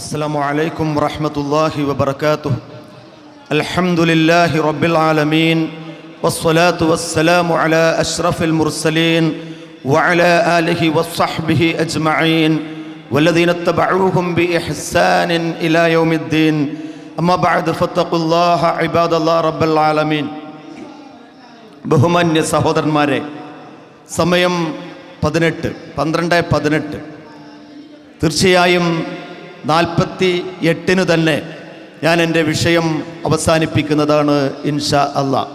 السلام عليكم ورحمة الله وبركاته الحمد لله رب العالمين والصلاة والسلام على أشرف المرسلين وعلى آله وصحبه أجمعين والذين اتبعوهم بإحسان إلى يوم الدين أما بعد فاتقوا الله عباد الله رب العالمين ബഹുമാന്യ സഹോദരന്മാരെ സമയം പതിനെട്ട് പന്ത്രണ്ട് പതിനെട്ട് തീർച്ചയായും നാൽപ്പത്തി എട്ടിന് തന്നെ ഞാൻ എന്റെ വിഷയം അവസാനിപ്പിക്കുന്നതാണ് ഇൻഷാ അല്ല.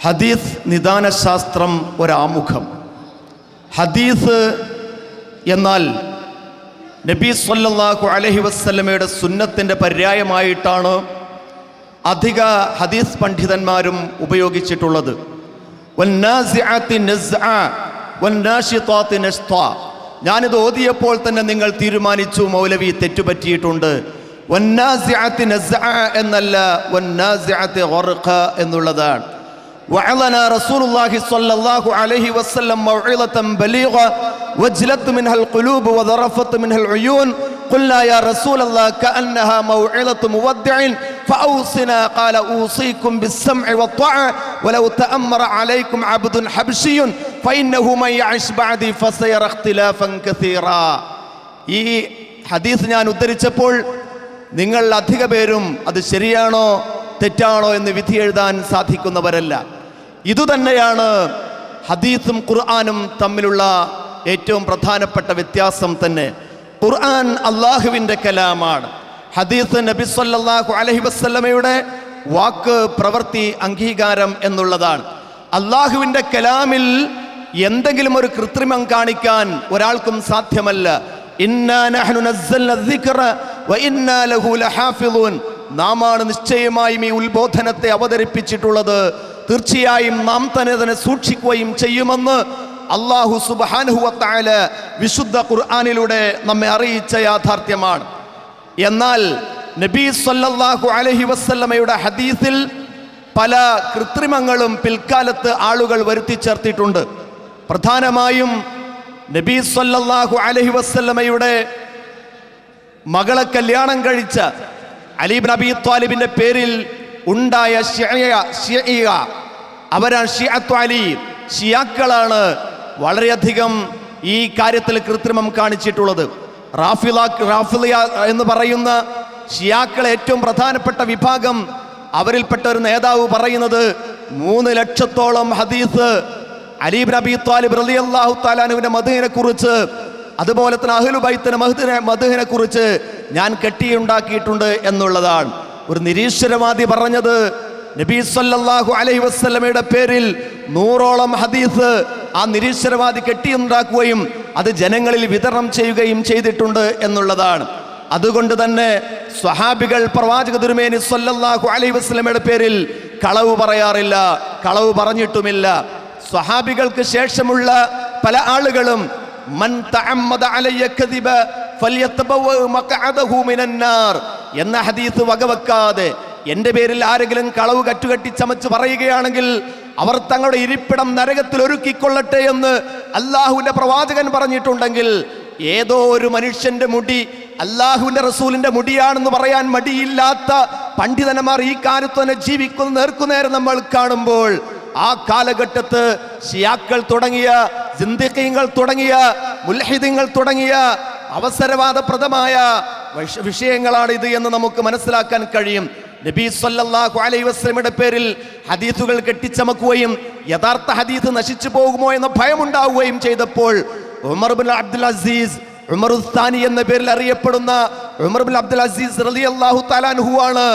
ഹദീസ് നിദാനശാസ്ത്രം ഒരാമുഖം. ഹദീസ് എന്നാൽ നബി സല്ലാഹു അലഹി വസ്ലമയുടെ സുന്നത്തിന്റെ പര്യായമായിട്ടാണ് അധിക ഹദീസ് പണ്ഡിതന്മാരും ഉപയോഗിച്ചിട്ടുള്ളത്. വന്നാസിഅത്തി നസ്അ, വന്നാഷിതാത്തി നഷ്താ. ഞാനിത് ഓതിയപ്പോൾ തന്നെ നിങ്ങൾ തീരുമാനിച്ചു മൗലവി തെറ്റുപറ്റിയിട്ടുണ്ട് വന്നാസിഅത്തി നസ്അ എന്നല്ല വന്നാസിഅത്തി ഗർഖ എന്നുള്ളതാണ് وعظنا رسول الله صلى الله عليه وسلم موعظة بليغة وجلت منها القلوب وذرفت منها العيون قلنا يا رسول الله كأنها موعظة مودع فأوصنا قال أوصيكم بالسمع والطاعة ولو تأمر عليكم عبد حبشي ഈ ഹദീസ് ഞാൻ ഉദ്ധരിച്ചപ്പോൾ നിങ്ങൾ അധിക പേരും അത് ശരിയാണോ തെറ്റാണോ എന്ന് വിധി എഴുതാൻ സാധിക്കുന്നവരല്ല. ഇതുതന്നെയാണ് ഹദീസും ഖുർആാനും തമ്മിലുള്ള ഏറ്റവും പ്രധാനപ്പെട്ട വ്യത്യാസം തന്നെ. ഖുർആൻ അള്ളാഹുവിന്റെ കലാമാണ്. ഹദീസ് നബി സല്ലാഹു അലഹി വസ്ലമയുടെ വാക്ക് പ്രവൃത്തി അംഗീകാരം എന്നുള്ളതാണ്. അള്ളാഹുവിന്റെ കലാമിൽ എന്തെങ്കിലും ഒരു കൃത്രിമം കാണിക്കാൻ ഒരാൾക്കും സാധ്യമല്ല. നാമാണ് നിശ്ചയമായും ഈ ഉത്ബോധനത്തെ അവതരിപ്പിച്ചിട്ടുള്ളത്. തീർച്ചയായും നാം തന്നെ തന്നെ സൂക്ഷിക്കുകയും ചെയ്യുമെന്ന് അള്ളാഹു സുബാനുഹുവത്തായ വിശുദ്ധ ഖുർആാനിലൂടെ നമ്മെ അറിയിച്ച യാഥാർത്ഥ്യമാണ്. എന്നാൽ നബി സല്ലാഹു അലഹി വസ്ല്ലമയുടെ ഹദീസിൽ പല കൃത്രിമങ്ങളും പിൽക്കാലത്ത് ആളുകൾ വരുത്തി ചേർത്തിട്ടുണ്ട്. പ്രധാനമായും നബി സല്ലാഹു അലഹി വസല്ലമയുടെ മകളെ കല്യാണം കഴിച്ച അലീബ് നബി ത്വാലിബിന്റെ പേരിൽ ഉണ്ടായ അവരാണ് ഷിയത്തു അലി ഷിയാക്കളാണ് വളരെയധികം ഈ കാര്യത്തിൽ കൃത്രിമം കാണിച്ചിട്ടുള്ളത്. റാഫില റാഫിലിയ എന്ന് പറയുന്ന ഷിയാക്കളെ ഏറ്റവും പ്രധാനപ്പെട്ട വിഭാഗം അവരിൽപ്പെട്ട ഒരു നേതാവ് പറയുന്നത് മൂന്ന് ലക്ഷത്തോളം ഹദീസ് അലീബ് നബി ത്വാലിബ് റളിയല്ലാഹു താലാനുവിന്റെ മധുവിനെ കുറിച്ച് അതുപോലെ തന്നെ അഹ്ലുബൈത്തിന് മഹദിനെ മധുവിനെ കുറിച്ച് ഞാൻ കെട്ടിയുണ്ടാക്കിയിട്ടുണ്ട് എന്നുള്ളതാണ്. ഒരു നിരീശ്വരവാദി പറഞ്ഞത് നബി സല്ലാഹു അലൈഹി വസല്ലമയുടെ പേരിൽ നൂറോളം ഹദീസ് ആ നിരീശ്വരവാദി കെട്ടിയുണ്ടാക്കുകയും അത് ജനങ്ങളിൽ വിതരണം ചെയ്യുകയും ചെയ്തിട്ടുണ്ട് എന്നുള്ളതാണ്. അതുകൊണ്ട് തന്നെ സ്വഹാബികൾ പ്രവാചക തിരുമേനി സല്ലല്ലാഹു അലൈഹി വസ്ലമയുടെ പേരിൽ കളവ് പറയാറില്ല കളവ് പറഞ്ഞിട്ടുമില്ല. സ്വഹാബികൾക്ക് ശേഷമുള്ള പല ആളുകളും മൻ എന്ന ഹദീസ് വകവെക്കാതെ എന്റെ പേരിൽ ആരെങ്കിലും കളവ് കറ്റുകെട്ടി ചമച്ച് പറയുകയാണെങ്കിൽ അവർ തങ്ങളുടെ ഇരിപ്പിടം നരകത്തിൽ ഒരുക്കിക്കൊള്ളട്ടെ എന്ന് അള്ളാഹുവിന്റെ പ്രവാചകൻ പറഞ്ഞിട്ടുണ്ടെങ്കിൽ ഏതോ ഒരു മനുഷ്യന്റെ മുടി അള്ളാഹുവിന്റെ റസൂലിന്റെ മുടിയാണെന്ന് പറയാൻ മടിയില്ലാത്ത പണ്ഡിതന്മാർ ഈ കാലത്ത് തന്നെ ജീവിക്കുന്ന നേർക്കുനേരം നമ്മൾ കാണുമ്പോൾ ആ കാലഘട്ടത്ത് ഷിയാക്കൾ തുടങ്ങിയ സിന്ദിഖീങ്ങൾ തുടങ്ങിയ മുൽഹിദീങ്ങൾ തുടങ്ങിയ അവസരവാദപ്രദമായ വിഷ- വിഷയങ്ങളാണ് ഇത് എന്ന് നമുക്ക് മനസ്സിലാക്കാൻ കഴിയും. നബി സല്ലല്ലാഹു അലൈഹി വസല്ലമയുടെ പേരിൽ ഹദീസുകൾ കെട്ടിച്ചമക്കുകയും യഥാർത്ഥ ഹദീസ് നശിച്ചു പോകുമോ എന്ന ഭയമുണ്ടാവുകയും ചെയ്തപ്പോൾ Umar bin Abdul Aziz Umar ഉസ്താനി എന്ന പേരിൽ അറിയപ്പെടുന്ന ഉമർ ബിൻ അബ്ദുൽ അസീസ് റളിയല്ലാഹു തആലാൻഹു ആണ്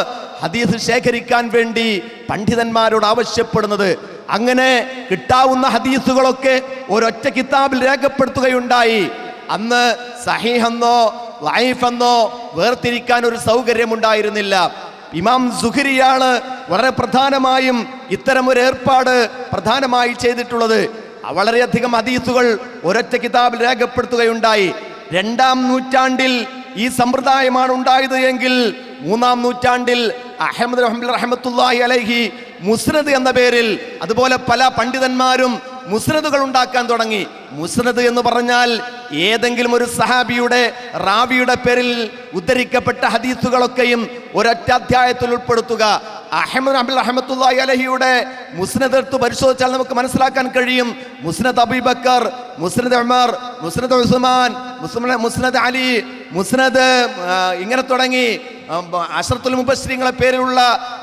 ഹദീസ് ശേഖരിക്കാൻ വേണ്ടി പണ്ഡിതന്മാരോട് ആവശ്യപ്പെടുന്നത്. അങ്ങനെ കിട്ടാവുന്ന ഹദീസുകളൊക്കെ ഒരൊറ്റ കിതാബിൽ രേഖപ്പെടുത്തുകയുണ്ടായി. അന്ന് സഹീഹെന്നോ ലൈഫെന്നോ വേർതിരിക്കാൻ ഒരു സൗകര്യമുണ്ടായിരുന്നില്ല. ഇമാം സുഖരിയാണ് വളരെ പ്രധാനമായും ഇത്തരം ഒരു ഏർപ്പാട് പ്രധാനമായി ചെയ്തിട്ടുള്ളത്. വളരെയധികം ഹദീസുകൾ ഒരൊറ്റ കിതാബിൽ രേഖപ്പെടുത്തുകയുണ്ടായി. രണ്ടാം നൂറ്റാണ്ടിൽ ഈ സമ്പ്രദായമാണ് ഉണ്ടായത് എങ്കിൽ മൂന്നാം നൂറ്റാണ്ടിൽ അഹമ്മദ് റഹ്മ- റഹ്മത്തുള്ളാഹി അലൈഹി മുസ്നദ് എന്ന പേരിൽ അതുപോലെ പല പണ്ഡിതന്മാരും മുസ്നദുകൾ ഉണ്ടാക്കാൻ തുടങ്ങി. മുസ്നദ് എന്ന് പറഞ്ഞാൽ ഏതെങ്കിലും ഒരു സഹാബിയുടെ റാബിയുടെ പേരിൽ ഉദ്ധരിക്കപ്പെട്ട ഹദീസുകളൊക്കെയും ഒരൊറ്റ അധ്യായത്തിൽ ഉൾപ്പെടുത്തുക. അഹമ്മദ് അബുൽ അഹമ്മത്തുല്ലാഹി അലഹിയുടെ മുസ്നദ് എടുത്ത് പരിശോധിച്ചാൽ നമുക്ക് മനസ്സിലാക്കാൻ കഴിയും. മുസ്നദ് അബിബക്കർ മുസ്നദ് ഉമർ മുസ്നദ് ഉസ്മാൻ മുസ്ലിം മുസ്നദ് അലി മുസ്നദ് ഇങ്ങനെ തുടങ്ങി. അഷറത്തുൽ മുബശ്രീങ്ങളെ പേരിലുള്ള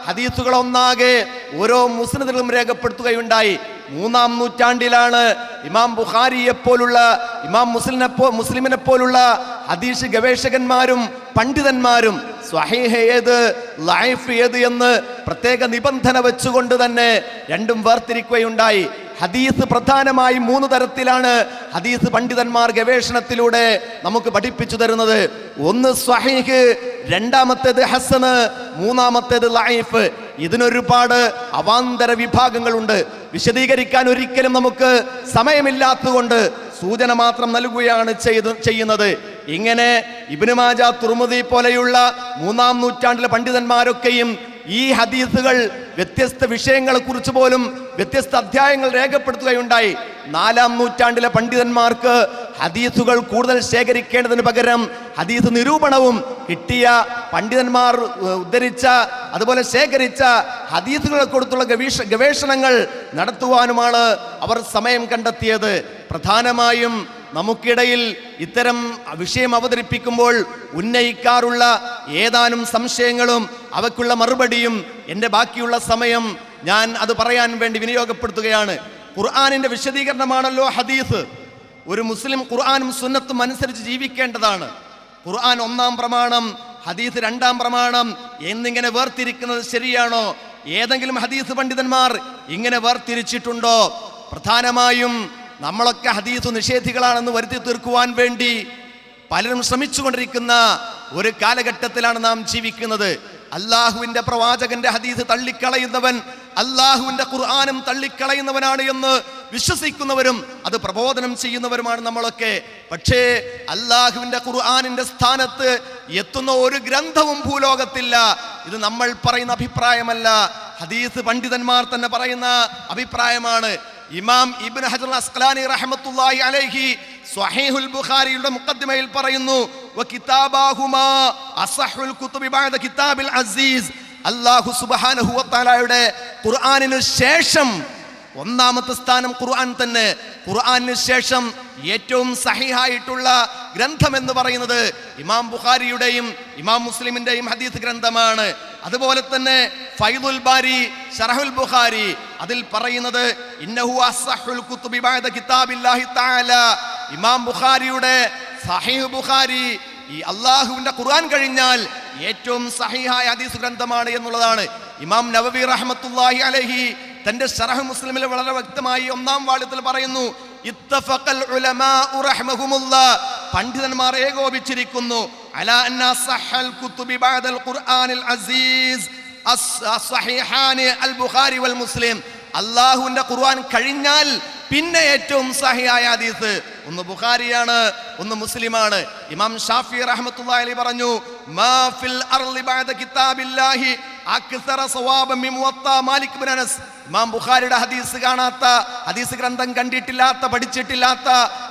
ഹദീസുകളൊന്നാകെ ഓരോ മുസ്നദിലും രേഖപ്പെടുത്തുകയുണ്ടായി. മൂന്നാം നൂറ്റാണ്ടിലാണ് ഇമാം ബുഖാരിയെ പോലുള്ള ഇമാം മുസ്ലിനെ മുസ്ലിമിനെ പോലുള്ള ഹദീഷ് ഗവേഷകന്മാരും പണ്ഡിതന്മാരും സ്വഹീഹ ഏത് ലൈഫ് ഏത് എന്ന് പ്രത്യേക നിബന്ധന വെച്ചുകൊണ്ട് തന്നെ രണ്ടും വേർതിരിക്കുകയുണ്ടായി. ഹദീസ് പ്രധാനമായി മൂന്ന് തരത്തിലാണ് ഹദീസ് പണ്ഡിതന്മാർ ഗവേഷണത്തിലൂടെ നമുക്ക് പഠിപ്പിച്ചു തരുന്നത്. ഒന്ന് സ്വഹീഹ് രണ്ടാമത്തേത് ഹസന് മൂന്നാമത്തേത് ലൈഫ്. ഇതിനൊരുപാട് അവാന്തര വിഭാഗങ്ങളുണ്ട്. വിശദീകരിക്കാൻ ഒരിക്കലും നമുക്ക് സമയമില്ലാത്തതുകൊണ്ട് സൂചന മാത്രം നൽകുകയാണ് ചെയ്ത് ചെയ്യുന്നത്. ഇങ്ങനെ ഇബിനുമാജ തുർമുദി പോലെയുള്ള മൂന്നാം നൂറ്റാണ്ടിലെ പണ്ഡിതന്മാരൊക്കെയും ഈ ഹദീസുകൾ വ്യത്യസ്ത വിഷയങ്ങളെ കുറിച്ച് പോലും വ്യത്യസ്ത അധ്യായങ്ങൾ രേഖപ്പെടുത്തുകയുണ്ടായി. നാലാം നൂറ്റാണ്ടിലെ പണ്ഡിതന്മാർക്ക് ഹദീസുകൾ കൂടുതൽ ശേഖരിക്കേണ്ടതിന് പകരം ഹദീസ് നിരൂപണവും കിട്ടിയ പണ്ഡിതന്മാർ ഉദ്ധരിച്ച അതുപോലെ ശേഖരിച്ച ഹദീസുകളെ കൊടുത്തുള്ള ഗവേഷ ഗവേഷണങ്ങൾ നടത്തുവാനുമാണ് അവർ സമയം കണ്ടെത്തിയത്. പ്രധാനമായും നമുക്കിടയിൽ ഇത്തരം വിഷയം അവതരിപ്പിക്കുമ്പോൾ ഉന്നയിക്കാറുള്ള ഏതാനും സംശയങ്ങളും അവയ്ക്കുള്ള മറുപടിയും എന്റെ ബാക്കിയുള്ള സമയം ഞാൻ അത് പറയാൻ വേണ്ടി വിനിയോഗപ്പെടുത്തുകയാണ്. ഖുർആാനിന്റെ വിശദീകരണമാണല്ലോ ഹദീസ്. ഒരു മുസ്ലിം ഖുർആാനും സുന്നത്തും അനുസരിച്ച് ജീവിക്കേണ്ടതാണ്. ഖുർആൻ ഒന്നാം പ്രമാണം ഹദീസ് രണ്ടാം പ്രമാണം എന്നിങ്ങനെ വേർതിരിക്കുന്നത് ശരിയാണോ? ഏതെങ്കിലും ഹദീസ് പണ്ഡിതന്മാർ ഇങ്ങനെ വേർതിരിച്ചിട്ടുണ്ടോ? പ്രധാനമായും നമ്മളൊക്കെ ഹദീസ് നിഷേധികളാണെന്ന് വരുത്തി തീർക്കുവാൻ വേണ്ടി പലരും ശ്രമിച്ചുകൊണ്ടിരിക്കുന്ന ഒരു കാലഘട്ടത്തിലാണ് നാം ജീവിക്കുന്നത്. അള്ളാഹുവിന്റെ പ്രവാചകന്റെ ഹദീസ് തള്ളിക്കളയുന്നവൻ അള്ളാഹുവിന്റെ ഖുർആാനും തള്ളിക്കളയുന്നവനാണ് എന്ന് വിശ്വസിക്കുന്നവരും അത് പ്രബോധനം ചെയ്യുന്നവരുമാണ് നമ്മളൊക്കെ. പക്ഷേ അള്ളാഹുവിന്റെ ഖുർആാനിന്റെ സ്ഥാനത്ത് എത്തുന്ന ഒരു ഗ്രന്ഥവും ഭൂലോകത്തില്ല. ഇത് നമ്മൾ പറയുന്ന അഭിപ്രായമല്ല. ഹദീസ് പണ്ഡിതന്മാർ തന്നെ പറയുന്ന അഭിപ്രായമാണ്. ഇമാം ഇബിൻ ഹജർ അസ്ഖലാനി റഹ്മത്തുള്ളാഹി അലൈഹി സ്വഹീഹുൽ ബുഖാരിയുടെ മുഖദ്മയിൽ പറയുന്നു അസഹുൽ കുതുബി ബഅദ കിതാബിൽ അസീസ്. അല്ലാഹു സുബ്ഹാനഹു വ തആലയുടെ ഖുർആനിനു ശേഷം ഒന്നാമത്തെ സ്ഥാനം ഖുർആൻ തന്നെ. ഖുർആന് ശേഷം ഏറ്റവും സഹിഹായിട്ടുള്ള ഗ്രന്ഥം എന്ന് പറയുന്നത് ഇമാം ബുഖാരിയുടെയും ഇമാം മുസ്ലിമിന്റെയും ഹദീസ് ഗ്രന്ഥമാണ്. അതുപോലെ തന്നെ ഫൈദുൽ ബാരി ഷറഹുൽ ബുഖാരി. അതിൽ പറയുന്നത് ഇന്നഹു അസ്സഹുൽ കുത്തുബി ബഅദ കിതാബില്ലാഹി തആല. ഇമാം ബുഖാരിയുടെ സഹീഹ് ബുഖാരി ഈ അള്ളാഹുവിന്റെ ഖുർആൻ കഴിഞ്ഞാൽ ഏറ്റവും സഹിഹായ ഹദീസ് ഗ്രന്ഥമാണ് എന്നുള്ളതാണ്. ഇമാം നവവി റഹ്മത്തുള്ളാഹി അലൈഹി തന്റെ ഷറഹ് മുസ്ലിമിൽ വളരെ വ്യക്തമായി ഒന്നാം വാള്യത്തിൽ പറയുന്നു പണ്ഡിതന്മാർ ഏകോപിച്ചിരിക്കുന്നു അള്ളാഹുവിന്റെ ഖുർആൻ കഴിഞ്ഞാൽ പിന്നെ ഏറ്റവും സഹിയായ ഹദീസ് ഒന്ന് ബുഖാരിയാണ് ഒന്ന് മുസ്ലിമാണ്. ഇമാം ഷാഫി റഹ്മത്തുള്ളാഹി അലൈഹി പറഞ്ഞു മാ ഫിൽ അർളി കിതാബില്ലാഹി അക്സറ സവാബൻ മിൻ മുവത്ത മാലിക് ഇബ്നു അനസ്. ഇമാം ബുഖാരിയുടെ ഹദീസ് കാണാത്ത ഹദീസ് ഗ്രന്ഥം കണ്ടിട്ടില്ലാത്ത പഠിച്ചിട്ടില്ലാത്ത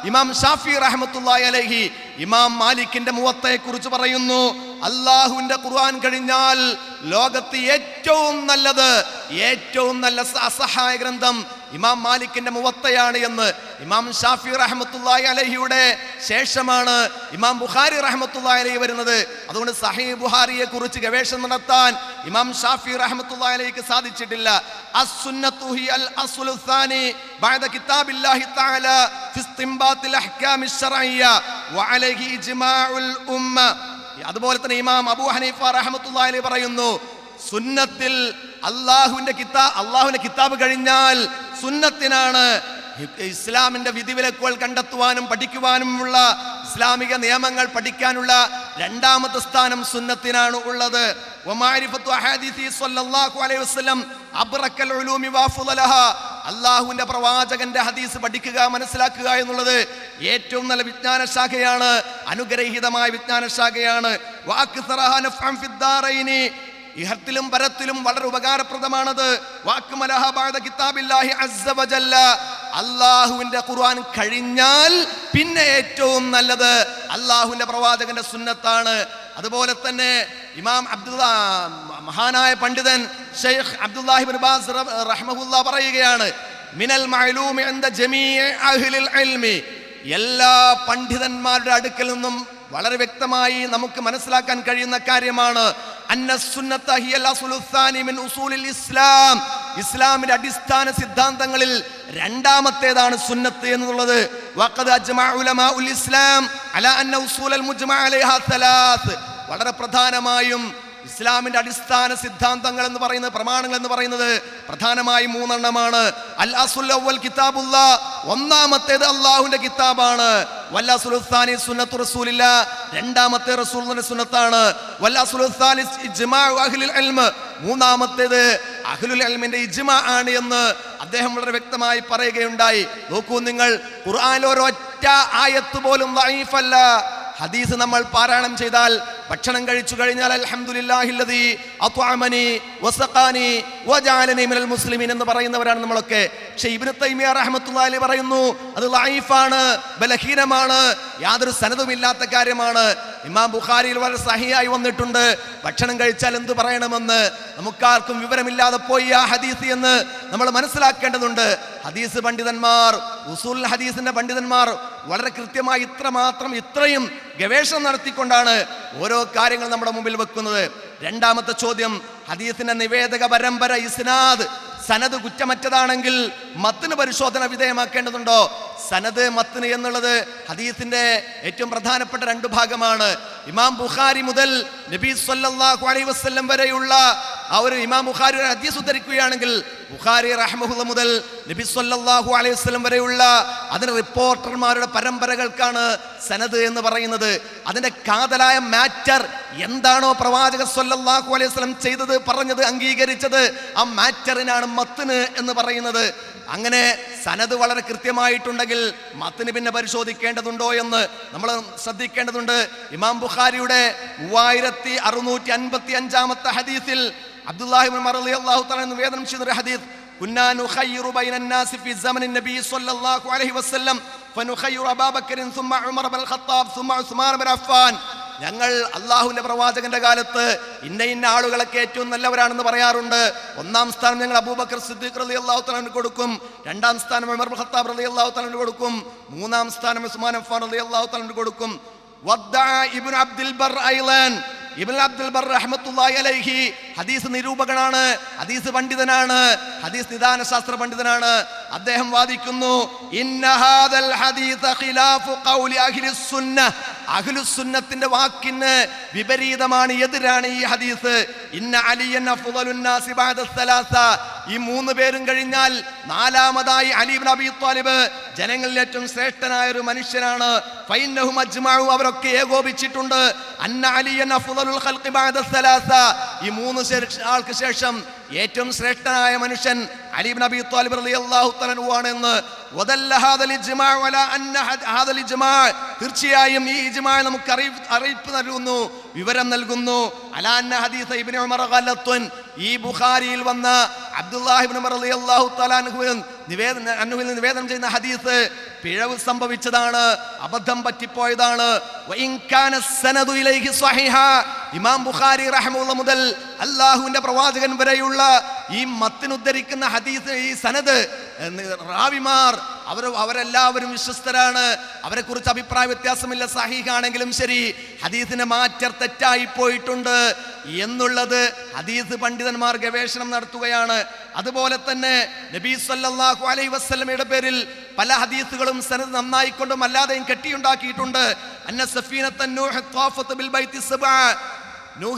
ഇമാം ഷാഫി റഹ്മത്തുള്ളാഹി അലൈഹി ഇമാം മാലിക്കിന്റെ മുവത്തയെ കുറിച്ച് പറയുന്നു അള്ളാഹുവിന്റെ ഖുർആൻ കഴിഞ്ഞാൽ ലോകത്ത് ഏറ്റവും നല്ലത് ഏറ്റവും നല്ല അസഹായ ഗ്രന്ഥം ഇമാം മാലിക്കിന്റെ മുവത്തയാണ് എന്ന് ഇമാം ഷാഫി റഹമത്തുല്ലായി അലഹിയുടെ ശേഷമാണ് ഇമാം ബുഖാരി റഹമത്തുല്ലായി അലഹി വരുന്നത്. അതുകൊണ്ട് സഹി ബുഹാരിയെ കുറിച്ച് ഗവേഷണം നടത്താൻ ഇമാം ഷാഫി റഹമത്തുല്ലായി അലഹിക്ക് സാധിച്ചിട്ടില്ല. അതുപോലെ തന്നെ ഇമാം അബു ഹനീഫ റഹമത്തുല്ലായി പറയുന്നു സുന്നത്തിൽ അള്ളാഹുവിന്റെ കിതാ അള്ളാഹുവിന്റെ കിതാബ് കഴിഞ്ഞാൽ സുന്നത്തിനാണ്. ഇസ്ലാമിന്റെ വിധിവിലക്കുകൾ കണ്ടെത്തുവാനും പഠിക്കുവാനും ഉള്ള ഇസ്ലാമിക നിയമങ്ങൾ പഠിക്കാനുള്ള രണ്ടാമത്തെ സ്ഥാനം സുന്നത്തിനാണ് ഉള്ളത്. അള്ളാഹുവിന്റെ പ്രവാചകന്റെ ഹദീസ് പഠിക്കുക മനസ്സിലാക്കുക എന്നുള്ളത് ഏറ്റവും നല്ല വിജ്ഞാന ശാഖയാണ് അനുഗ്രഹീതമായ വിജ്ഞാന ശാഖയാണ് ഇഹത്തിലും പരത്തിലും വളരെ ഉപകാരപ്രദമാണത്. അള്ളാഹുവിന്റെ ഖുർആൻ കഴിഞ്ഞാൽ പിന്നെ ഏറ്റവും നല്ലത് അള്ളാഹുവിന്റെ പ്രവാചകന്റെ സുന്നത്താണ്. അതുപോലെ തന്നെ ഇമാം അബ്ദുല്ല മഹാനായ പണ്ഡിതൻ ഷെയ്ഖ് അബ്ദുല്ലാഹി ബാസ് റഹ്മഹുല്ല പറയുകയാണ് മിനൽ അഹ്ലിൽ ഇൽമി. എല്ലാ പണ്ഡിതന്മാരുടെ അടുക്കൽ നിന്നും വളരെ വ്യക്തമായി നമുക്ക് മനസ്സിലാക്കാൻ കഴിയുന്ന കാര്യമാണ്. ഇസ്ലാമിന്റെ അടിസ്ഥാന സിദ്ധാന്തങ്ങളിൽ രണ്ടാമത്തേതാണ് സുന്നത്ത് എന്നുള്ളത്. വളരെ പ്രധാനമായും ഇസ്ലാമിന്റെ അടിസ്ഥാന സിദ്ധാന്തങ്ങൾ എന്ന് പറയുന്നത് പ്രമാണങ്ങൾ എന്ന് പറയുന്നത് പ്രധാനമായും മൂന്നെണ്ണമാണ്. അവൽ കിതാബുല്ല ഒന്നാമത്തേത് അള്ളാഹുവിന്റെ കിതാബാണ്. റസൂലില്ല രണ്ടാമത്തെ റസൂലിന്റെ സുന്നത്താണ്. മൂന്നാമത്തേത് അഹ്ലുൽ അൽമിന്റെ ഇജ്മാ ആണ് എന്ന് അദ്ദേഹം വളരെ വ്യക്തമായി പറയുകയുണ്ടായി. നോക്കൂ നിങ്ങൾ ഖുർആനിൽ ഒരൊറ്റ ആയത്ത് പോലും ദഈഫല്ല ഹദീസ് നമ്മൾ പാരായണം ചെയ്താൽ ഭക്ഷണം കഴിച്ചു കഴിഞ്ഞാൽ അൽഹംദുലില്ലാഹില്ലദീ അത്വാമനി വസഖാനി വജഅലനി മിനൽ മുസ്ലിമീൻ എന്ന് പറയുന്നവരാണ് നമ്മളൊക്കെ. പക്ഷേ ഇബ്നു തൈമിയ റഹ്മത്തുള്ളാഹി പറയുന്നു അത് ലൈഫാണ് ബലഹീനമാണ് യാതൊരു സനതുമില്ലാത്ത കാര്യമാണ്. ഇമാം ബുഖാരിയിൽ വളരെ സഹിയായി വന്നിട്ടുണ്ട്. ഭക്ഷണം കഴിച്ചാൽ എന്ത് പറയണമെന്ന് നമുക്കാർക്കും വിവരമില്ലാതെ പോയി ആ ഹദീസ് എന്ന് നമ്മൾ മനസ്സിലാക്കേണ്ടതുണ്ട്. ഹദീസ് പണ്ഡിതന്മാർ ഉസൂൽ ഹദീസിന്റെ പണ്ഡിതന്മാർ വളരെ കൃത്യമായി ഇത്ര മാത്രം ഇത്രയും ഗവേഷണം നടത്തിക്കൊണ്ടാണ് ഓരോ കാര്യങ്ങൾ നമ്മുടെ മുമ്പിൽ വെക്കുന്നത്. രണ്ടാമത്തെ ചോദ്യം ഹദീസിന്റെ നിവേദക പരമ്പര ഇസ്നാദ് സനത് കുറ്റമറ്റതാണെങ്കിൽ മത്തിന് പരിശോധന വിധേയമാക്കേണ്ടതുണ്ടോ? സനത് മത്തിന് എന്നുള്ളത് ഹദീസിന്റെ ഏറ്റവും പ്രധാനപ്പെട്ട രണ്ട് ഭാഗമാണ്. ഇമാം ബുഖാരി മുതൽ നബി സല്ലാഹു അലൈ വസല്ലം വരെയുള്ള ആ ഒരു ഇമാം ബുഖാരി ഹദീസ് ഉദ്ധരിക്കുകയാണെങ്കിൽ ബുഖാരി റഹ്മഹുല്ല മുതൽ നബി സല്ലാഹു അലൈഹി വസ്ലം വരെയുള്ള അതിന് റിപ്പോർട്ടർമാരുടെ പരമ്പരകൾക്കാണ് സനദ് എന്ന് പറയുന്നത്. അതിന്റെ കാതലായ മാറ്റർ എന്താണോ പ്രവാചക സല്ലാഹു അലൈഹി വസ്ലം ചെയ്തത് പറഞ്ഞത് അംഗീകരിച്ചത് ആ മാറ്ററിനാണ് മത്തിന് എന്ന് പറയുന്നത്. അങ്ങനെ സനത് വളരെ കൃത്യമായിട്ടുണ്ടെങ്കിൽ മത്തിന് പിന്നെ പരിശോധിക്കേണ്ടതുണ്ടോ എന്ന് നമ്മൾ ശ്രദ്ധിക്കേണ്ടതുണ്ട് ഇമാം ബുഖാരിയുടെ മൂവായിരത്തി അറുന്നൂറ്റി അൻപത്തി അഞ്ചാമത്തെ ഹദീസിൽ അബ്ദുല്ലാഹിബിൻ റളിയല്ലാഹു തആല നിവേദനം ചെയ്ത ഒരു ഹദീസ് كنا نخير بين الناس في زمن النبي صلى الله عليه وسلم فنخير أبا بكر ثم عمر بن الخطاب ثم عثمان بن عفان ഞങ്ങൾ അള്ളാഹുവിന്റെ പ്രവാചകന്റെ കാലത്ത് ഇന്ന ഇന്ന ആളുകളൊക്കെ ഏറ്റവും നല്ലവരാണെന്ന് പറയാറുണ്ട്. ഒന്നാം സ്ഥാനം ഞങ്ങൾ അബൂബക്കർ സിദ്ദീഖ് റലി അള്ളാഹു കൊടുക്കും. രണ്ടാം സ്ഥാനം ഉമർ ഖത്താബ് റലി അള്ളാഹു കൊടുക്കും. മൂന്നാം സ്ഥാനം ഉസ്മാൻ അഫ്ഫാൻ റലി അള്ളാഹു തലാന് കൊടുക്കും. ഇബ്നു അബ്ദുൽ ബർ ഐലാൻ. ഇബ്നു അബ്ദുൽ ബർ റഹ്മത്തുള്ളാഹി അലൈഹി. ഹദീസ് നിരൂപകനാണ് ഹദീസ് പണ്ഡിതനാണ് ഹദീസ് നിദാന ശാസ്ത്ര പണ്ഡിതനാണ്. അദ്ദേഹം വാദിക്കുന്നു ഇന്ന ഹാദൽ ഹദീസ ഖിലാഫ ഖൗലി അഹ്ലിസ് സുന്ന. അഹ്ലുസ് സുന്നത്തിന്റെ വാക്കിന് വിപരീതമാണ് എതിരാണ് ഈ ഹദീസ്. ഇന്ന അലിയൻ ഈ മൂന്ന് പേരും കഴിഞ്ഞാൽ നാലാമതായി അലി നബി അബീ ത്വാലിബ് ജനങ്ങളിൽ ഏറ്റവും ശ്രേഷ്ഠനായ ഒരു മനുഷ്യനാണ്. ഫൈനഹും അജ്മാവും അവരൊക്കെ ഏകോപിച്ചിട്ടുണ്ട്. അന്ന അലിയൻ ഈ മൂന്ന് ആൾക്ക് ശേഷം ഏറ്റവും ശ്രേഷ്ഠനായ മനുഷ്യൻ അലി നബി അബീ അലി ഹാദൽ ഇജ്മാഉ തീർച്ചയായും ഈ ഇജ്മാഅ് നമുക്ക് അറിയിപ്പ് നൽകുന്നു വിവരം നൽകുന്നു. ഹദീസ ഇബ്നു ഉമർ ഈ ബുഖാരിയിൽ വന്ന അബ്ദുല്ലാഹിബ്നു ഉമർ റളിയല്ലാഹു തആല അൻഹു നിവേദനം നിവേദനം ചെയ്യുന്ന ഹദീസ് പിഴവ് സംഭവിച്ചതാണ് അബദ്ധം പറ്റിപ്പോയതാണ്. ഇമാം ബുഖാരി റഹമുള്ള മുതൽ അല്ലാഹുവിന്റെ പ്രവാചകൻ വരെയുള്ള ഈ മത്തിനുദ്ധരിക്കുന്ന ഹദീസ് ഈ സനദ് റാവിമാർ അവർ അവരെല്ലാവരും വിശ്വസ്തരാണ്. അവരെ കുറിച്ച് അഭിപ്രായ വ്യത്യാസമില്ല സഹീഹാണെങ്കിലും ശരി. ഹദീസിനെ മാറ്റർ തെറ്റായി പോയിട്ടുണ്ട് എന്നുള്ളത് ഹദീസ് പണ്ഡിതന്മാർ ഗവേഷണം നടത്തുകയാണ്. അതുപോലെ തന്നെ നബീ സല്ലല്ലാഹു അലൈഹി വസല്ലമയുടെ പേരിൽ പല ഹദീസുകളും സനത് നന്നായിക്കൊണ്ടും അല്ലാതെയും കെട്ടിയുണ്ടാക്കിയിട്ടുണ്ട്.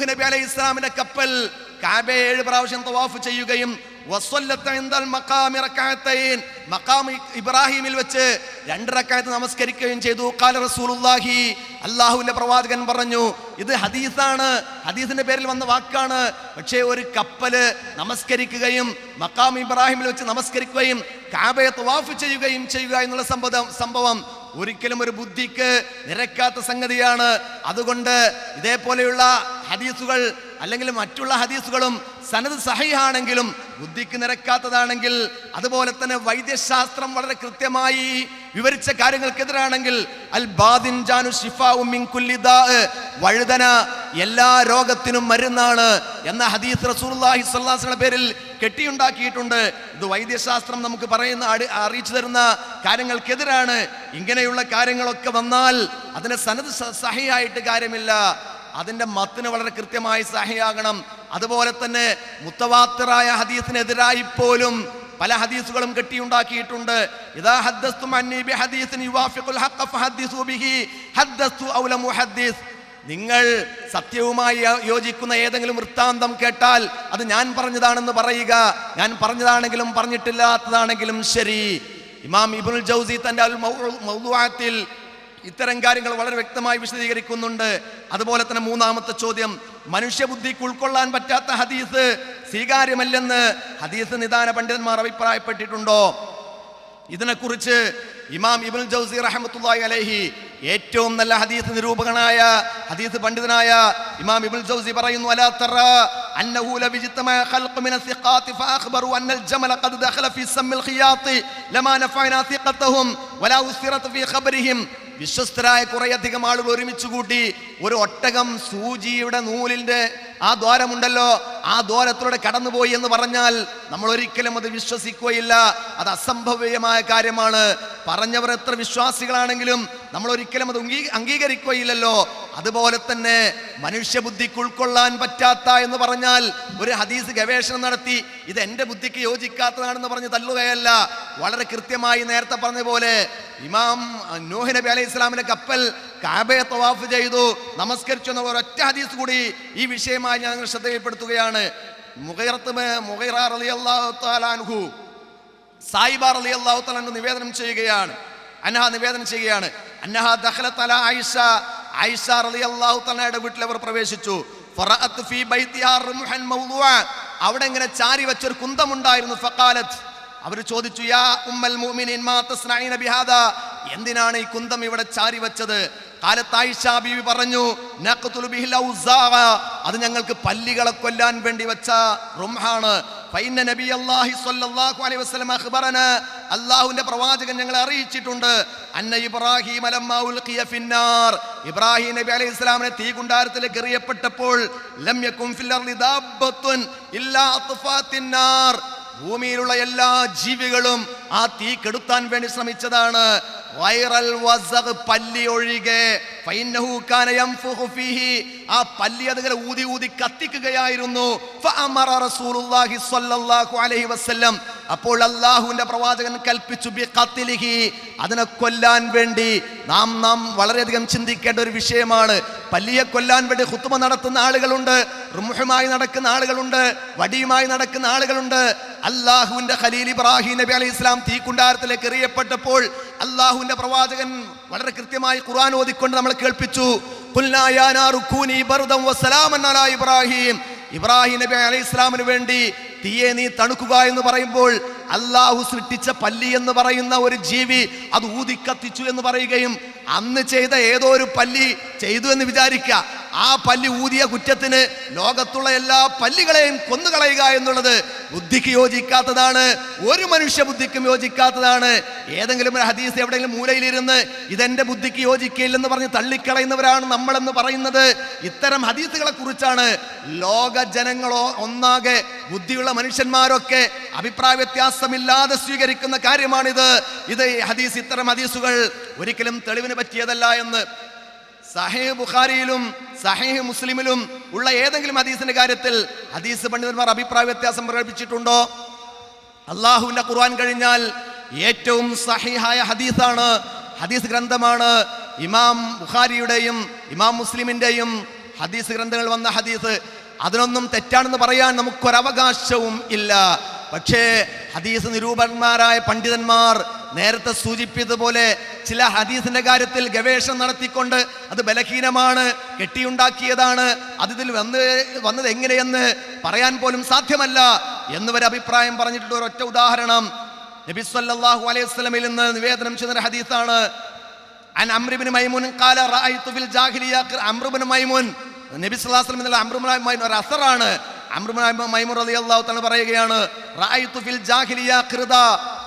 നബി അലൈഹി ഇസ്ലാമിന്റെ കപ്പൽ കാബയെ ഏഴ് പ്രാവശ്യം തവാഫ് ചെയ്യുകയും ഇബ്രാഹിമിൽ വെച്ച് രണ്ട് റക്അത്ത് നമസ്കരിക്കുകയും ചെയ്തു. കാല റസൂലുള്ളാഹി. അള്ളാഹുവിന്റെ പ്രവാചകൻ പറഞ്ഞു ഇത് ഹദീസാണ്. ഹദീസിന്റെ പേരിൽ വന്ന വാക്കാണ്. പക്ഷേ ഒരു കപ്പൽ നമസ്കരിക്കുകയും മക്കാം ഇബ്രാഹിമിൽ വെച്ച് നമസ്കരിക്കുകയും കാബയെ തവാഫ് ചെയ്യുകയും ചെയ്യുക എന്നുള്ള സംഭവം സംഭവം ഒരിക്കലും ഒരു ബുദ്ധിക്ക് നിരക്കാത്ത സംഗതിയാണ്. അതുകൊണ്ട് ഇതേപോലെയുള്ള ഹദീസുകൾ അല്ലെങ്കിൽ മറ്റുള്ള ഹദീസുകളും സനത് സഹിയാണെങ്കിലും ബുദ്ധിക്ക് നിരക്കാത്തതാണെങ്കിൽ അതുപോലെ തന്നെ വൈദ്യശാസ്ത്രം വളരെ കൃത്യമായി വിവരിച്ച കാര്യങ്ങൾക്കെതിരാണെങ്കിൽ അൽ ബാദിൻ ജാനു വഴുതന എല്ലാ രോഗത്തിനും മരുന്നാണ് എന്ന ഹദീസ് റസൂലുള്ളാഹി സ്വല്ലാസിന്റെ പേരിൽ കെട്ടിയുണ്ടാക്കിയിട്ടുണ്ട്. ഇത് വൈദ്യശാസ്ത്രം നമുക്ക് പറയുന്ന അറിയിച്ചു തരുന്ന കാര്യങ്ങൾക്കെതിരാണ്. ഇങ്ങനെയുള്ള കാര്യങ്ങളൊക്കെ വന്നാൽ അതിനെ സനത് സഹിയായിട്ട് കാര്യമില്ല. അതിന്റെ മത്തിന് വളരെ കൃത്യമായി സഹിയാകണം. അതുപോലെ തന്നെ മുത്തവാത്തറായ ഹദീസിനെതിരായി പോലും പല ഹദീസുകളും കെട്ടിയുണ്ടാക്കിയിട്ടുണ്ട്. ഹദീസിൻ ഹഖ ബിഹി ഹദ്ദസ്തു ഔല മുഹദ്ദിസ്. നിങ്ങൾ സത്യവുമായി യോജിക്കുന്ന ഏതെങ്കിലും വൃത്താന്തം കേട്ടാൽ അത് ഞാൻ പറഞ്ഞതാണെന്ന് പറയുക. ഞാൻ പറഞ്ഞതാണെങ്കിലും പറഞ്ഞിട്ടില്ലാത്തതാണെങ്കിലും ശരി. ഇമാം ഇബുൽ ജൗസി തന്റെ അൽ മൗ- മൗദൂഅത്തിൽ ഇത്തരം കാര്യങ്ങൾ വളരെ വ്യക്തമായി വിശദീകരിക്കുന്നുണ്ട് അതുപോലെ തന്നെ മൂന്നാമത്തെ ചോദ്യം മനുഷ്യബുദ്ധിക്ക് ഉൾക്കൊള്ളാൻ പറ്റാത്ത ഹദീസ് സ്വീകാര്യമല്ലെന്ന് ഹദീസ് നിദാന പണ്ഡിതന്മാർ അഭിപ്രായപ്പെട്ടിട്ടുണ്ടോ ഇതിനെക്കുറിച്ച് ഇമാം ഇബ്നുൽ ജൗസി റഹ്മത്തുള്ളാഹി അലൈഹി ഏറ്റവും നല്ല ഹദീസ് നിരൂപകനായ ഹദീസ് പണ്ഡിതനായ ഇമാം ഇബ്നുൽ ജൗസി പറയുന്നു അലാ തറ അന്നഹു ലബിജ്തമ ഖൽഖ് മിന الثقات فاخبروا ان الجمل قد دخل في سم الخياط لما نفعنا ثقتهم ولا اثرت في خبرهم വിശ്വസ്തരായ കുറേയധികം ആളുകൾ ഒരുമിച്ച് കൂട്ടി ഒരു ഒട്ടകം സൂചിയുടെ നൂലിന്റെ ആ ദ്വാരമുണ്ടല്ലോ. ആ ദ്വാരത്തിലൂടെ കടന്നുപോയി എന്ന് പറഞ്ഞാൽ നമ്മൾ ഒരിക്കലും അത് വിശ്വസിക്കുകയില്ല. അത് അസംഭവ്യമായ കാര്യമാണ്. പറഞ്ഞവർ എത്ര വിശ്വാസികളാണെങ്കിലും നമ്മൾ ഒരിക്കലും അത് അംഗീ- അംഗീകരിക്കുകയില്ലല്ലോ. അതുപോലെ തന്നെ മനുഷ്യബുദ്ധിക്ക് ഉൾക്കൊള്ളാൻ പറ്റാത്ത എന്ന് പറഞ്ഞാൽ ഒരു ഹദീസ് ഗവേഷണം നടത്തി ഇത് എന്റെ ബുദ്ധിക്ക് യോജിക്കാത്തതാണെന്ന് പറഞ്ഞ് തള്ളുകയല്ല വളരെ കൃത്യമായി നേരത്തെ പറഞ്ഞ പോലെ ഇമാം നൂഹ് നബി അലൈഹി ഇസ്ലാമിന്റെ കപ്പൽ കാബയെ തവാഫ് ചെയ്തു നമസ്കരിച്ചു എന്ന ഒരൊറ്റ ഹദീസ് കൂടി ഈ വിഷയമായി ഞങ്ങൾ ശ്രദ്ധയിൽപ്പെടുത്തുകയാണ്. മുഗൈറത്ത് മുഗൈറ റളിയല്ലാഹു തആല അൻഹു സായിബ റളിയല്ലാഹു തആല അൻഹു നിവേദനം ചെയ്യുകയാണ്. അന്നഹ നിവേദനം ചെയ്യുകയാണ്. അന്നഹ ദഹല തല ആയിഷ ആയിഷ അള്ളാഹു തലയുടെ വീട്ടിൽ അവർ പ്രവേശിച്ചു. അവിടെ ഇങ്ങനെ ചാരി വെച്ചൊരു കുന്തമുണ്ടായിരുന്നു. ഫക്കാലത്ത് അവർ ചോദിച്ചു യാ ഉമ്മൽ എന്തിനാണ് ഈ കുന്തം ഇവിടെ ചാരി വെച്ചത്? കാലത്ത് ബീവി പറഞ്ഞു അത് ഞങ്ങൾക്ക് പല്ലികളെ കൊല്ലാൻ വേണ്ടി വെച്ച റുംഹാണ്. അല്ലാഹുവിന്റെ പ്രവാചകൻ ഞങ്ങളെ അറിയിച്ചിട്ടുണ്ട്. അന്ന ഇബ്രാഹിം ഇബ്രാഹിം നബി അലൈഹി ഇസ്ലാമിനെ എറിയപ്പെട്ടപ്പോൾ ദാബത്തുൻ ഇല്ലാ അത്ഫാത്തിന്നാർ ഭൂമിയിലുള്ള എല്ലാ ജീവികളും ആ തീ കെടുത്താൻ വേണ്ടി ശ്രമിച്ചതാണ്. വൈറൽ വസഖ് പല്ലി ഒഴികെ ആ പല്ലി അതുങ്ങനെ ഊതി ഊതി കത്തിക്കുകയായിരുന്നു. അപ്പോൾ അല്ലാഹുവിന്റെ പ്രവാചകൻ കൽപ്പിച്ചു അതിനെ കൊല്ലാൻ വേണ്ടി നാം നാം വളരെയധികം ചിന്തിക്കേണ്ട ഒരു വിഷയമാണ്. പല്ലിയെ കൊല്ലാൻ വേണ്ടി ഹുത്തുമ നടത്തുന്ന ആളുകളുണ്ട്. റുമുഹുമായി നടക്കുന്ന ആളുകളുണ്ട്. വടിയുമായി നടക്കുന്ന ആളുകളുണ്ട്. അള്ളാഹുവിന്റെ ഖലീൽ ഇബ്രാഹിം നബി അലൈഹി ഇസ്ലാം തീക്കുണ്ടാരത്തിലേക്ക് എറിയപ്പെട്ടപ്പോൾ അള്ളാഹുവിന്റെ പ്രവാചകൻ വളരെ കൃത്യമായി ഖുർആൻ ഓതിക്കൊണ്ട് നമ്മൾ കേൾപ്പിച്ചു. "ഖുൽനാ യാ നാറു കൂനി ബർദൻ വസലാമൻ ഇബ്രാഹിം. ഇബ്രാഹിം നബി അലൈഹി ഇസ്ലാമിന് വേണ്ടി തീയെ നീ തണുക്കുക എന്ന് പറയുമ്പോൾ അള്ളാഹു സൃഷ്ടിച്ച പല്ലി എന്ന് പറയുന്ന ഒരു ജീവി അത് ഊതിക്കത്തിച്ചു എന്ന് പറയുകയും അന്ന് ചെയ്ത ഏതോ ഒരു പല്ലി ചെയ്തു എന്ന് വിചാരിക്കുക. ആ പല്ലി ഊതിയ കുറ്റത്തിന് ലോകത്തുള്ള എല്ലാ പല്ലികളെയും കൊന്നുകളയുക എന്നുള്ളത് ബുദ്ധിക്ക് യോജിക്കാത്തതാണ് ഒരു മനുഷ്യ ബുദ്ധിക്കും യോജിക്കാത്തതാണ്. ഏതെങ്കിലും ഒരു ഹദീസ് എവിടെയെങ്കിലും മൂലയിലിരുന്ന് ഇതെന്റെ ബുദ്ധിക്ക് യോജിക്കില്ലെന്ന് പറഞ്ഞ് തള്ളിക്കളയുന്നവരാണ് നമ്മളെന്ന് പറയുന്നത്. ഇത്തരം ഹദീസുകളെ കുറിച്ചാണ് ലോക ജനങ്ങളോ ഒന്നാകെ ബുദ്ധിയുള്ള മനുഷ്യന്മാരൊക്കെ അഭിപ്രായ വ്യത്യാസമില്ലാതെ സ്വീകരിക്കുന്ന കാര്യമാണിത്. ഇത് ഹദീസ് ഇത്തരം ഹദീസുകൾ ഒരിക്കലും തെളിവിന് പറ്റിയതല്ല എന്ന് സഹീഹ് ബുഖാരിയിലും സഹീഹ് മുസ്ലിമിലും ഉള്ള ഏതെങ്കിലും ഹദീസിന്റെ കാര്യത്തിൽ ഹദീസ് പണ്ഡിതന്മാർ അഭിപ്രായ വ്യത്യാസം പ്രകടിപ്പിച്ചിട്ടുണ്ടോ? അള്ളാഹുവിന്റെ ഖുർആൻ കഴിഞ്ഞാൽ ഏറ്റവും സഹിഹായ ഹദീസാണ് ഹദീസ് ഗ്രന്ഥമാണ് ഇമാം ബുഖാരിയുടെയും ഇമാം മുസ്ലിമിന്റെയും ഹദീസ് ഗ്രന്ഥങ്ങൾ വന്ന ഹദീസ്. അതിനൊന്നും തെറ്റാണെന്ന് പറയാൻ നമുക്കൊരവകാശവും ഇല്ല. പക്ഷേ ഹദീസ് നിരൂപന്മാരായ പണ്ഡിതന്മാർ നേരത്തെ സൂചിപ്പിച്ചതുപോലെ ചില ഹദീസിന്റെ കാര്യത്തിൽ ഗവേഷണം നടത്തിക്കൊണ്ട് അത് ബലഹീനമാണ് കെട്ടിയുണ്ടാക്കിയതാണ് അതിൽ വന്ന് വന്നത് എങ്ങനെയെന്ന് പറയാൻ പോലും സാധ്യമല്ല എന്നിവരെ അഭിപ്രായം പറഞ്ഞിട്ടുള്ള ഒരൊറ്റ ഉദാഹരണം. നബി സല്ലല്ലാഹു അലൈഹി വസല്ലമയിൽ നിന്ന് നിവേദനം ചെയ്യുന്ന ഹദീസാണ്. അൻ മൈമൂൻ റഅയ്തു ഫിൽ മൈമൂൻ നബി സ്വലാസ്ലം എന്നുള്ള മൈമൂൻ ഒരു മൈമൂൻ റളിയല്ലാഹു തആല പറയുകയാണ് റഅയ്തു ഫിൽ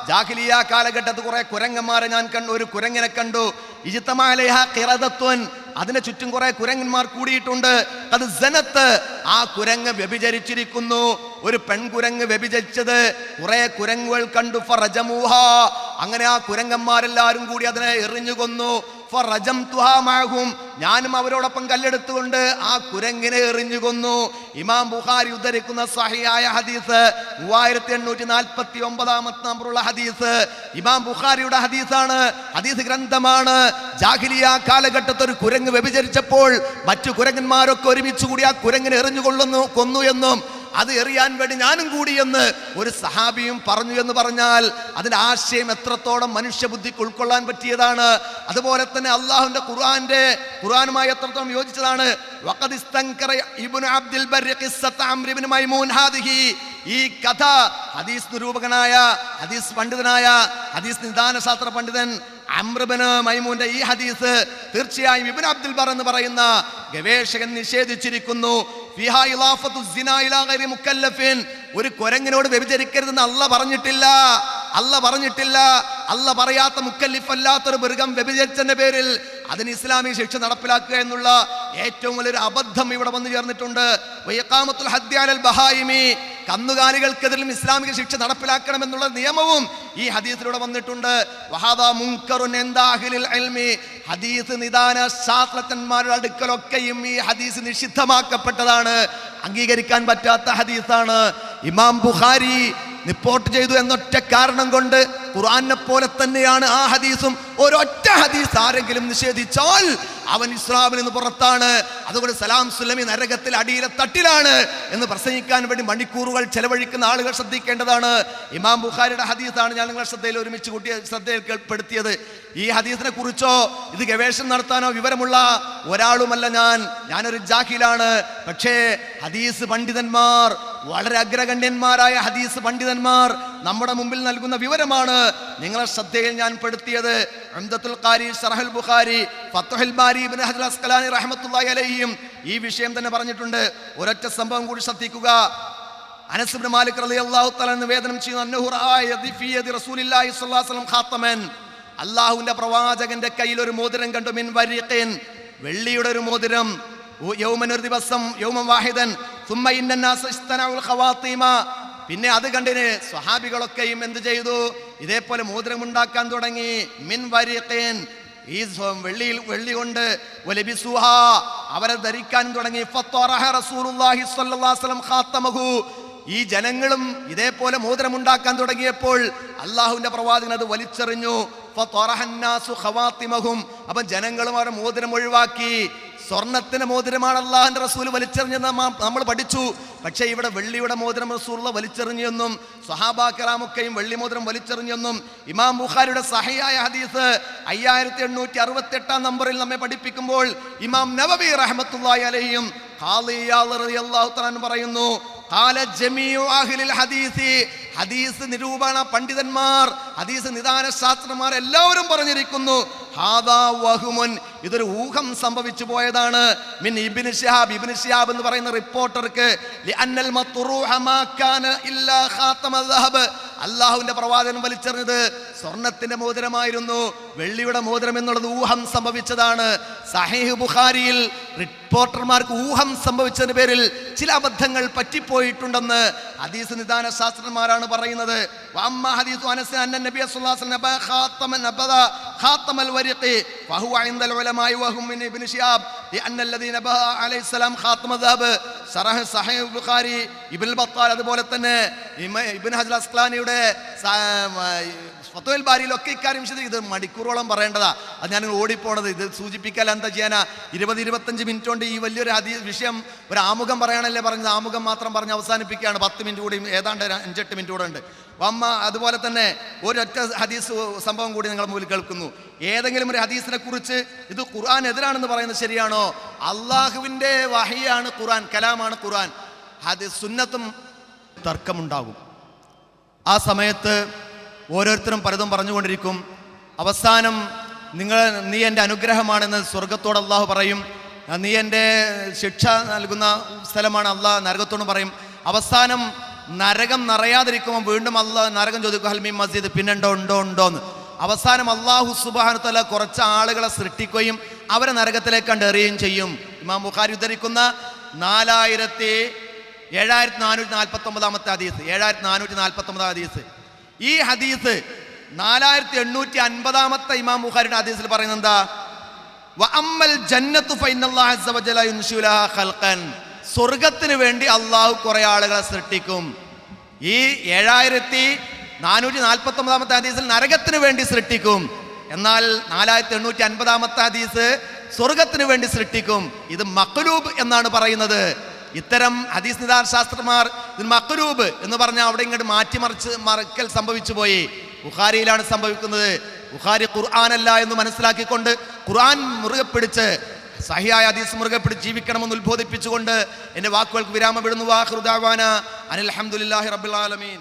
ജാഹിലിയ കാലഘട്ടത്ത് കുറെ കുരങ്ങന്മാരെ ഞാൻ കണ്ടു ഒരു കുരങ്ങനെ കണ്ടു. ഇജിത്തമാലയ അതിനെ അതിന് ചുറ്റും കുറെ കുരങ്ങന്മാർ കൂടിയിട്ടുണ്ട്. അത് ജനത്ത് ആ കുരങ്ങ് വ്യഭിചരിച്ചിരിക്കുന്നു. ഒരു പെൺകുരങ്ങ് വ്യഭിചരിച്ചത് കുറെ കുരങ്ങുകൾ കണ്ടു. ഫറജമൂഹ. അങ്ങനെ ആ കുരങ്ങന്മാരെല്ലാരും കൂടി അതിനെ എറിഞ്ഞു കൊന്നു. ഞാനും അവരോടൊപ്പം കല്ലെടുത്തുകൊണ്ട് ആ കുരങ്ങിനെ എറിഞ്ഞു കൊന്നു. ഇമാം ബുഖാരി ഉദ്ധരിക്കുന്ന സഹിയായ ഹദീസ് മൂവായിരത്തി എണ്ണൂറ്റി നാൽപ്പത്തി ഒമ്പതാമത്തെ നമ്പറുള്ള ഹദീസ്. ഇമാം ബുഖാരിയുടെ ഹദീസാണ്. ഹദീസ് ഗ്രന്ഥമാണ്. ജാഹിലിയ കാലഘട്ടത്ത് ഒരു കുരങ്ങ് വ്യഭിചരിച്ചപ്പോൾ മറ്റു കുരങ്ങന്മാരൊക്കെ ഒരുമിച്ച് കൂടി ആ കുരങ്ങിനെ എറിഞ്ഞു കൊള്ളുന്നു കൊന്നു എന്നും അത് എറിയാൻ വേണ്ടി ഞാനും കൂടി എന്ന് ഒരു സഹാബിയും പറഞ്ഞു എന്ന് പറഞ്ഞാൽ അതിന്റെ ആശയം എത്രത്തോളം മനുഷ്യബുദ്ധിക്ക് ഉൾക്കൊള്ളാൻ പറ്റിയതാണ്. അതുപോലെ തന്നെ അള്ളാഹുന്റെ ഖുർആന്റെ ഖുർആനുമായി എത്രത്തോളം യോജിച്ചതാണ്. ഈ കഥ ഹദീസ് നിരൂപകനായ ഹദീസ് പണ്ഡിതനായ ഹദീസ് നിദാന ശാസ്ത്ര പണ്ഡിതൻ അമ്രബന് മൈമൂന്റെ ഈ ഹദീസ് തീർച്ചയായും ഇബ്നു അബ്ദുൽ ബർ എന്ന് പറയുന്ന ഗവേഷകൻ നിഷേധിച്ചിരിക്കുന്നു. ഒരു കുരങ്ങിനോട് വ്യഭിചരിക്കരുതെന്ന് അല്ല പറഞ്ഞിട്ടില്ല. അല്ല പറഞ്ഞിട്ടില്ല. അല്ല പറയാത്ത മുക്കല്ലിഫ് അല്ലാത്തൊരു മൃഗം വ്യഭിചരിച്ചതിന്റെ പേരിൽ അതിന് ഇസ്ലാമി ശിക്ഷ നടപ്പിലാക്കുക എന്നുള്ള ഏറ്റവും വലിയൊരു അബദ്ധം ഇവിടെ വന്നു ചേർന്നിട്ടുണ്ട് വയ്യക്കാമത്തുൽ ഹദ്ദി അലൽ ബഹായിമി. കന്നുകാലികൾക്കെതിരും ഇസ്ലാമിക ശിക്ഷ നടപ്പിലാക്കണം എന്നുള്ള നിയമവും ഈ ഹദീസിലൂടെ വന്നിട്ടുണ്ട്. ഹദീസ് നിദാന ശാസ്ത്രജ്ഞന്മാരുടെ അടുക്കലൊക്കെയും ഈ ഹദീസ് നിഷിദ്ധമാക്കപ്പെട്ടതാണ് അംഗീകരിക്കാൻ പറ്റാത്ത ഹദീസാണ് ഇമാം ബുഖാരി റിപ്പോർട്ട് ചെയ്തു എന്നൊറ്റ കാരണം കൊണ്ട് ഖുർആനെ പോലെ തന്നെയാണ് ആ ഹദീസും. ഒരൊറ്റ ഹദീസ് ആരെങ്കിലും നിഷേധിച്ചാൽ അവൻ ഇസ്ലാമിൽ നിന്ന് പുറത്താണ്. അതുകൊണ്ട് സലാം സുലമി നരകത്തിൽ അടിയിലെ തട്ടിലാണ് എന്ന് പ്രസംഗിക്കാൻ വേണ്ടി മണിക്കൂറുകൾ ചെലവഴിക്കുന്ന ആളുകൾ ശ്രദ്ധിക്കേണ്ടതാണ്. ഇമാം ബുഖാരിയുടെ ഹദീസാണ് ഞാൻ നിങ്ങളുടെ ശ്രദ്ധയിൽ ഒരുമിച്ച് കൂട്ടിയ ശ്രദ്ധയിൽപ്പെടുത്തിയത് ഈ ഹദീസിനെ കുറിച്ചോ ഇത് ഗവേഷണം നടത്താനോ വിവരമുള്ള ഒരാളുമല്ല ഞാൻ. ഞാനൊരു ജാഹിലാണ്. പക്ഷേ ഹദീസ് പണ്ഡിതന്മാർ വളരെ അഗ്രഗണ്യന്മാരായ ഹദീസ് പണ്ഡിതന്മാർ നമ്മുടെ മുമ്പിൽ നൽകുന്ന വിവരമാണ്. നിങ്ങളെ ശ്രദ്ധയിൽ ഞാൻ പെടുത്തിയത് അംദത്തുൽ ഖാരി ബുഖാരി ബാരി ഇബ്നു റഹ്മത്തുള്ളാഹി ഈ വിഷയം തന്നെ പറഞ്ഞിട്ടുണ്ട്. ഒരൊറ്റ സംഭവം കൂടി ശ്രദ്ധിക്കുക. അനസ് മാലിക് റളിയല്ലാഹു തആല നിവേദനം ചെയ്യുന്ന അന്നഹു അലൈഹി വസല്ലം അല്ലാഹുവിന്റെ പ്രവാചകന്റെ കയ്യിൽ ഒരു മോതിരം കണ്ടു മിൻ വരിയൻ വെള്ളിയുടെ ഒരു മോതിരം. യൗമൻ ഒരു ദിവസം യൗമൻ വാഹിദൻ. പിന്നെ അത് കണ്ടിന് സ്വഹാബികളൊക്കെയും എന്ത് ചെയ്തു? ഇതേപോലെ മോതിരം ഉണ്ടാക്കാൻ തുടങ്ങി. മിൻ വരീഖിൻ. ഈ വെള്ളിയിൽ വെള്ളി കൊണ്ട് അവരെ ധരിക്കാൻ തുടങ്ങി. ഈ ജനങ്ങളും ഇതേപോലെ മോതിരമുണ്ടാക്കാൻ തുടങ്ങിയപ്പോൾ അള്ളാഹുവിന്റെ പ്രവാചകൻ അത് വലിച്ചെറിഞ്ഞു. അപ്പം ജനങ്ങളും അവരുടെ മോതിരം ഒഴിവാക്കി. സ്വർണത്തിന് മോതിരമാണ് അള്ളാഹിന്റെ റസൂൽ വലിച്ചെറിഞ്ഞെന്ന് നമ്മൾ പഠിച്ചു. പക്ഷേ ഇവിടെ വെള്ളിയുടെ മോതിരം റസൂള്ള വലിച്ചെറിഞ്ഞെന്നും സ്വഹാബാക്കറാമൊക്കെയും വെള്ളി മോതിരം വലിച്ചെറിഞ്ഞെന്നും ഇമാം ബുഖാരിയുടെ സഹിയായ ഹദീസ് അയ്യായിരത്തി എണ്ണൂറ്റി അറുപത്തി എട്ടാം നമ്പറിൽ നമ്മെ പഠിപ്പിക്കുമ്പോൾ ഇമാം നവബി റളിയല്ലാഹു തആല പറയുന്നു ഹദീസി. നിരൂപണ പണ്ഡിതന്മാർ ഹദീസ് നിദാന ശാസ്ത്രന്മാർ എല്ലാവരും പറഞ്ഞിരിക്കുന്നു ഇതൊരു ഊഹം സംഭവിച്ചു പോയതാണ്. മിൻ ഇബ്നു ശിഹാബ് ഇബ്നു ഷിഹാബ് എന്ന് പറയുന്ന റിപ്പോർട്ടർക്ക് അള്ളാഹുവിന്റെ പ്രവാചകൻ വലിച്ചെറിഞ്ഞത് സ്വർണത്തിന്റെ മോതിരമായിരുന്നു. വെള്ളിയുടെ മോതിരം എന്നുള്ളത് ഊഹം സംഭവിച്ചതാണ്. സഹേഹ് ബുഖാരിയിൽ റിപ്പോർട്ടർമാർക്ക് ഊഹം സംഭവിച്ചതിന് പേരിൽ ചില അബദ്ധങ്ങൾ പറ്റിപ്പോയിട്ടുണ്ടെന്ന് ഹദീസ് നിദാന ശാസ്ത്രന്മാരാണ് പറയുന്നത്. അതുപോലെ തന്നെ ഇബിൻ അസ്ഖലാനിയുടെ ഫത്തുൽ ബാരിയിലൊക്കെ ഇക്കാര്യം ചെയ്ത് ഇത് മണിക്കൂറോളം പറയേണ്ടതാ. അത് ഞാൻ ഓടിപ്പോണത്. ഇത് സൂചിപ്പിക്കാൻ എന്താ ചെയ്യാനാ? ഇരുപത് ഇരുപത്തഞ്ച് മിനിറ്റ് കൊണ്ട് ഈ വലിയൊരു അതി വിഷയം ഒരു ആമുഖം പറയാനല്ലേ പറഞ്ഞത്? ആമുഖം മാത്രം പറഞ്ഞ് അവസാനിപ്പിക്കുകയാണ്. പത്ത് മിനിറ്റ് കൂടി ഏതാണ്ട് അഞ്ചെട്ട് മിനിറ്റ് കൂടെ ഉണ്ട്. അമ്മ അതുപോലെ തന്നെ ഒരൊറ്റ ഹദീസ് സംഭവം കൂടി നിങ്ങൾ മുമ്പിൽ കേൾക്കുന്നു. ഏതെങ്കിലും ഒരു ഹദീസിനെ കുറിച്ച് ഇത് ഖുർആൻ എതിരാണെന്ന് പറയുന്നത് ശരിയാണോ? അള്ളാഹുവിന്റെ വഹിയാണ് ഖുർആൻ കലാമാണ് ഖുർആൻ. ഹദീസ് സുന്നത്തും തർക്കമുണ്ടാകും. ആ സമയത്ത് ഓരോരുത്തരും പലതും പറഞ്ഞുകൊണ്ടിരിക്കും. അവസാനം നിങ്ങൾ നീ എന്റെ അനുഗ്രഹമാണെന്ന് സ്വർഗത്തോട് അള്ളാഹു പറയും. നീ എന്റെ ശിക്ഷ നൽകുന്ന സ്ഥലമാണ് അള്ളാഹ് നരകത്തോട് പറയും. അവസാനം നരകം നിറയാതിരിക്കുമ്പോൾ വീണ്ടും അള്ളാഹ് നരകം ചോദിക്കും ഹൽമി മസ്ജിദ് പിന്നെണ്ടോ ഉണ്ടോ ഉണ്ടോ എന്ന് അവസാനം അള്ളാഹു സുബാനത്തല കുറച്ച് ആളുകളെ സൃഷ്ടിക്കുകയും അവരെ നരകത്തിലേക്ക് കണ്ടെറിയുകയും ചെയ്യും. ഇമാം ബുഖാരി ഉദ്ധരിക്കുന്ന നാലായിരത്തി ഏഴായിരത്തി നാനൂറ്റി നാൽപ്പത്തി ഒമ്പതാമത്തെ ഹദീസ്. ഏഴായിരത്തി നാനൂറ്റി നാൽപ്പത്തി ഒമ്പതാം ഹദീസ്. ഈ ഹദീസ് നാലായിരത്തി എണ്ണൂറ്റി അൻപതാമത്തെ ഇമാം ബുഖാരിയുടെ ഹദീസിൽ പറയുന്നത് എന്താ? വഅമ്മൽ ജന്നത്തു ഖൽഖൻ. സ്വർഗത്തിന് വേണ്ടി അള്ളാഹു കുറെ ആളുകളെ സൃഷ്ടിക്കും. ഈ ഏഴായിരത്തി നാനൂറ്റി നാൽപ്പത്തി ഒമ്പതാമത്തെ ഹദീസിൽ നരകത്തിന് വേണ്ടി സൃഷ്ടിക്കും. എന്നാൽ നാലായിരത്തി എണ്ണൂറ്റി അൻപതാമത്തെ ഹദീസ് സ്വർഗത്തിന് വേണ്ടി സൃഷ്ടിക്കും. ഇത് മക്ലൂബ് എന്നാണ് പറയുന്നത്. ഇത്തരം ഹദീസ് നിദാൻ ശാസ്ത്രമാർ ഇത് മക്ലൂബ് എന്ന് പറഞ്ഞാൽ അവിടെ ഇങ്ങോട്ട് മാറ്റിമറിച്ച് മറക്കൽ സംഭവിച്ചു പോയി. ബുഖാരിയിലാണ് സംഭവിക്കുന്നത്. ബുഖാരി ഖുർആാനല്ല എന്ന് മനസ്സിലാക്കിക്കൊണ്ട് ഖുർആൻ മുറുകെ പിടിച്ച് സഹിയായ ഹദീസ് മുറുകെ പിടിച്ച് ജീവിക്കണമെന്ന് ഉത്ബോധിപ്പിച്ചുകൊണ്ട് എന്റെ വാക്കുകൾക്ക് വിരാമം വിടുന്നു വാഹൃദാവാന അനിൽ അഹമ്മദില്ലാഹി റബ്ബിൽ ആലമീൻ.